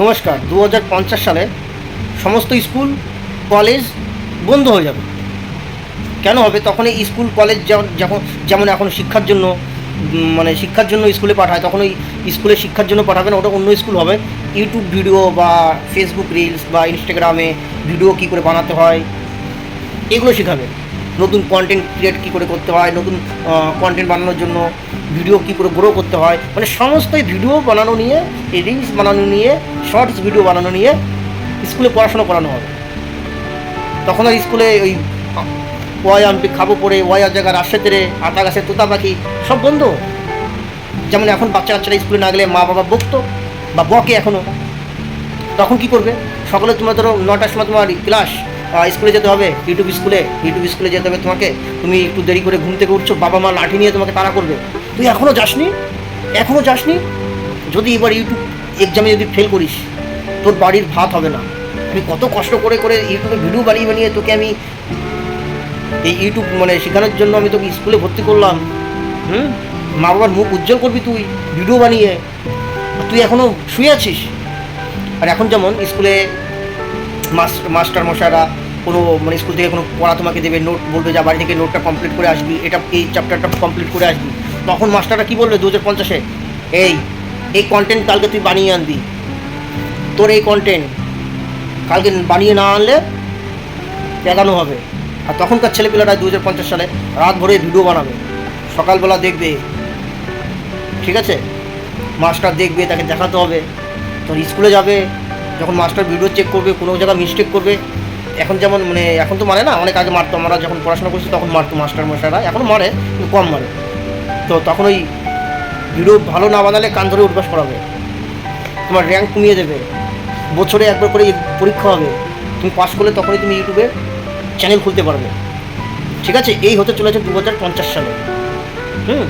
নমস্কার দু হাজার পঞ্চাশ সালে সমস্ত স্কুল, কলেজ বন্ধ হয়ে যাবে। কেন হবে? তখন এই স্কুল, কলেজ যখন যেমন এখন শিক্ষার জন্য মানে শিক্ষার জন্য স্কুলে পাঠায়, তখন ওই স্কুলে শিক্ষার জন্য পাঠাবে না ওটা অন্য স্কুল হবে। ইউটিউব ভিডিও বা ফেসবুক রিলস বা ইনস্টাগ্রামে ভিডিও কী করে বানাতে হয়, এগুলো শেখাবে। নতুন কন্টেন্ট ক্রিয়েট কী করে করতে হয়, নতুন কন্টেন্ট বানানোর জন্য ভিডিও কী করে গ্রো করতে হয় মানে সমস্ত ভিডিও বানানো নিয়ে, এই রিলস বানানো নিয়ে শর্টস ভিডিও বানানো নিয়ে স্কুলে পড়াশোনা করানো হবে। তখন আর স্কুলে ওই, ওয়াই আনপি খাব পরে, ওয়াই আর জায়গার আসে তেরে, আটা গাছে তোতা পাখি, সব বন্ধ। যেমন এখন বাচ্চা কাচ্চারা স্কুলে না গেলে মা বাবা বকতো, বা বকে এখনও তখন কি করবে? সকালে তোমার ধরো নটার সময় তোমার ক্লাস স্কুলে যেতে হবে, ইউটিউব স্কুলে ইউটিউব স্কুলে যেতে হবে তোমাকে। তুমি একটু দেরি করে ঘুম থেকে উঠছো, বাবা মা লাঠি নিয়ে তোমাকে তাড়া করবে। তুই এখনও যাসনি? এখনও যাসনি? যদি এবার ইউটিউব এক্সামে যদি ফেল করিস, তোর বাড়ির ভাত হবে না। আমি কত কষ্ট করে করে ইউটিউবে ভিডিও বানিয়ে বানিয়ে তোকে আমি এই ইউটিউব মানে শেখানোর জন্য আমি তোকে স্কুলে ভর্তি করলাম। হুম? মা বাবার মুখ উজ্জ্বল করবি তুই ভিডিও বানিয়ে। তুই এখনও শুয়ে আছিস? আর এখন যেমন স্কুলে মাস্টার মশাইরা কোনো মানে স্কুল থেকে কোনো পড়া তোমাকে দেবে নোট বলবে যা বাড়ি থেকে নোটটা কমপ্লিট করে আসবি, এটা এই চ্যাপ্টারটা কমপ্লিট করে আসবি। তখন মাস্টাররা কী বলবে দু হাজার পঞ্চাশে? এই এই কন্টেন্ট কালকে তুই বানিয়ে আনবি। তোর এই কন্টেন্ট কালকে বানিয়ে না আনলে দেখানো হবে। আর তখনকার ছেলেপিলেরা দু হাজার পঞ্চাশ সালে রাত ভরে ভিডিও বানাবে। সকালবেলা দেখবে, ঠিক আছে? মাস্টার দেখবে, তাকে দেখাতে হবে। তোর স্কুলে যাবে, যখন মাস্টার ভিডিও চেক করবে, কোনো জায়গায় মিস্টেক করবে এখন যেমন মানে এখন তো মারে না, অনেক আগে মারতো, আমরা যখন পড়াশোনা করছি তখন মারতো মাস্টার মশাইরা এখন মারে, কিন্তু কম মারে। তো তখন ওই ভিডিও ভালো না বানালে কান ধরে উঠবাস করাবে। তোমার র্যাঙ্ক কমিয়ে দেবে। বছরে একবার করে পরীক্ষা হবে। তুমি পাস করলে তখনই তুমি ইউটিউবে চ্যানেল খুলতে পারবে। ঠিক আছে? এই হতে চলেছে দু হাজার পঞ্চাশ সালে। হুম?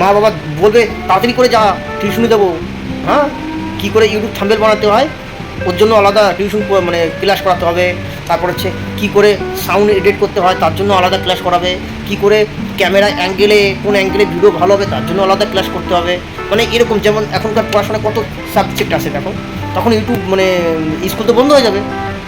মা বাবা বলবে, তাড়াতাড়ি করে যা টিউশনি দেবো হ্যাঁ? কী করে ইউটিউব থাম্বেল বানাতে হয়? ওর জন্য আলাদা টিউশন মানে ক্লাস করাতে হবে, তারপর হচ্ছে কী করে সাউন্ড এডিট করতে হয়, তার জন্য আলাদা ক্লাস করাবে, কী করে ক্যামেরা অ্যাঙ্গেলে কোন অ্যাঙ্গেলে ভিডিও ভালো হবে, তার জন্য আলাদা ক্লাস করতে হবে। মানে এরকম যেমন এখনকার পড়াশোনা কত সাবজেক্ট আছে দেখো, তখন ইউটিউব মানে স্কুল তো বন্ধ হয়ে যাবে।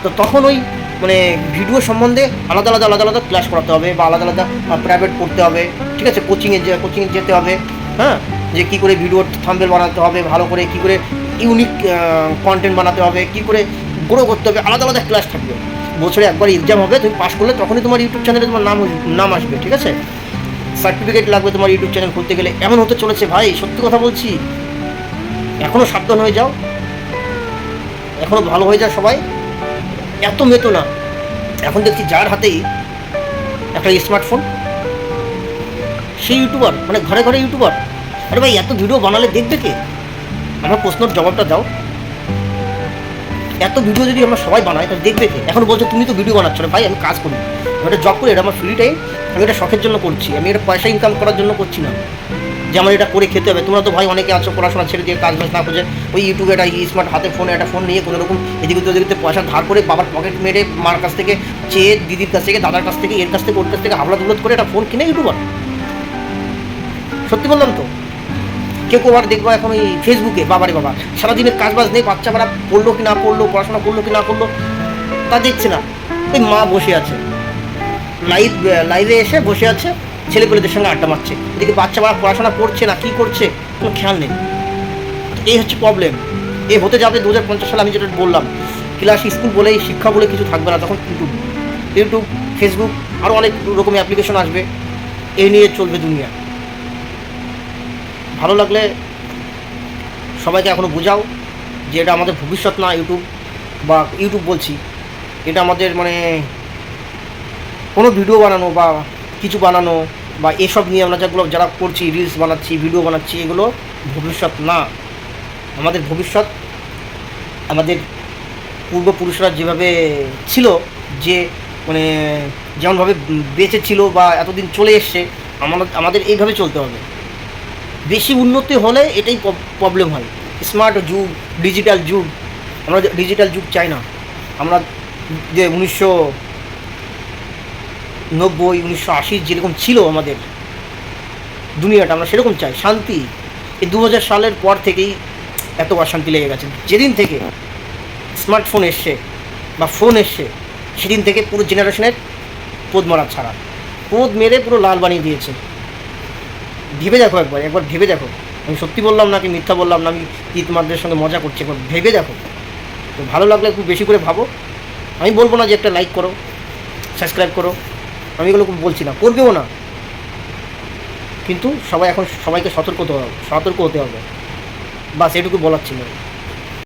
তো তখন ওই মানে ভিডিও সম্বন্ধে আলাদা আলাদা আলাদা আলাদা ক্লাস করাতে হবে বা আলাদা আলাদা প্রাইভেট পড়তে হবে, ঠিক আছে? কোচিংয়ে যে কোচিংয়ে যেতে হবে হ্যাঁ? যে কী করে ভিডিও থাম্বেল বানাতে হবে, ভালো করে কী করে ইউনিক কন্টেন্ট বানাতে হবে, কী করে গ্রো করতে হবে, আলাদা আলাদা ক্লাস থাকবে। বছরে একবার এক্সাম হবে, তুমি পাস করলে তখনই তোমার ইউটিউব চ্যানেলে তোমার নাম নাম আসবে, ঠিক আছে? সার্টিফিকেট লাগবে তোমার ইউটিউব চ্যানেল খুলতে গেলে, এমন হতে চলেছে, ভাই, সত্যি কথা বলছি। এখনও সাবধান হয়ে যাও। এখনও ভালো হয়ে যাও সবাই। এত মেতো না। এখন দেখছি যার হাতেই একটা স্মার্টফোন সেই ইউটিউবার মানে ঘরে ঘরে ইউটিউবার আরে ভাই, এত ভিডিও বানালে দেখবে কে? আমার প্রশ্নের জবাবটা দাও। এত ভিডিও যদি আমরা সবাই বানাই, তাহলে দেখবে এখন বলছো, তুমি তো ভিডিও বানাচ্ছ না, ভাই, আমি কাজ করি আমি এটা জব করি, এটা আমার ফ্রি টাইম আমি এটা শখের জন্য করছি। আমি এটা পয়সা ইনকাম করার জন্য করছি না। যে আমার এটা করে খেতে হবে। তোমরা তো ভাই অনেকে আছো, পড়াশোনা ছেড়ে দিয়ে কাজ বাজ না খুঁজে ওই ইউটিউবে একটা স্মার্ট হাতে ফোনে একটা ফোন নিয়ে কোনো রকম এদিকে ওদিকে ওদিকে পয়সা ধার করে বাবার পকেট মেরে মার কাছ থেকে, চেয়ে দিদির কাছ থেকে, দাদার কাছ থেকে, এর কাছ থেকে, ওর কাছ থেকে হাবলা দুবলত করে একটা ফোন কিনে ইউটিউবার সত্যি বললাম তো? কেউ কেউ আবার দেখব এখন ওই ফেসবুকে বাবারে বাবা, সারাদিনের কাজ বাজ নেই বাচ্চা বাড়া পড়ল কি না পড়ল, পড়াশোনা করল কি না করল, তা দেখছে না। ওই মা বসে আছে। লাইভ লাইভে এসে বসে আছে, ছেলেপেলেদের সঙ্গে আড্ডা মারছে। এদিকে বাচ্চা বাড়া পড়াশোনা করছে না, কী করছে, কোনো খেয়াল নেই। এই হচ্ছে প্রবলেম এ হতে যাবে দু হাজার পঞ্চাশ সালে, আমি যেটা বললাম ক্লাস স্কুল বলেই, শিক্ষা বলে কিছু থাকবে না, তখন ইউটিউব ইউটিউব ফেসবুক আরও অনেক রকমের অ্যাপ্লিকেশন আসবে। এই নিয়ে চলবে দুনিয়া। ভালো লাগলে সবাইকে এখনও বোঝাও যে এটা আমাদের ভবিষ্যৎ না ইউটিউব বা ইউটিউব বলছি। এটা আমাদের মানে কোনো ভিডিও বানানো বা কিছু বানানো বা এসব নিয়ে আমরা যেগুলো যারা করছি রিলস বানাচ্ছি ভিডিও বানাচ্ছি, এগুলো ভবিষ্যৎ না। আমাদের ভবিষ্যৎ আমাদের পূর্বপুরুষরা যেভাবে ছিল, যে মানে যেমনভাবে বেঁচে ছিল বা এতদিন চলে এসছে, আমাদের আমাদের এইভাবে চলতে হবে। বেশি উন্নতি হলে এটাই প্রবলেম হয়। স্মার্ট যুগ ডিজিটাল যুগ, আমরা ডিজিটাল যুগ চাই না। আমরা যে উনিশশো নব্বই, উনিশশো আশির যেরকম ছিল আমাদের দুনিয়াটা, আমরা সেরকম চাই। শান্তি। এই দু হাজার সালের পর থেকেই এত অশান্তি লেগে গেছে। যেদিন থেকে স্মার্টফোন এসছে বা ফোন এসছে, সেদিন থেকে পুরো জেনারেশনের পোদ মারা ছাড়া। পোদ মেরে পুরো লাল বানিয়ে দিয়েছে। ভেবে দেখো একবার একবার ভেবে দেখো। আমি সত্যি বললাম না কি মিথ্যা বললাম না আমি কি তোমাদের সঙ্গে মজা করছি, একবার ভেবে দেখো। তো ভালো লাগলে একটু বেশি করে ভাবো। আমি বলব না যে একটা লাইক করো সাবস্ক্রাইব করো। আমি এগুলো বলছি না, করবেও না। কিন্তু সবাই এখন সবাইকে সতর্ক হতে হবে, সতর্ক হতে হবে। বাস এটুকু বলার ছিল।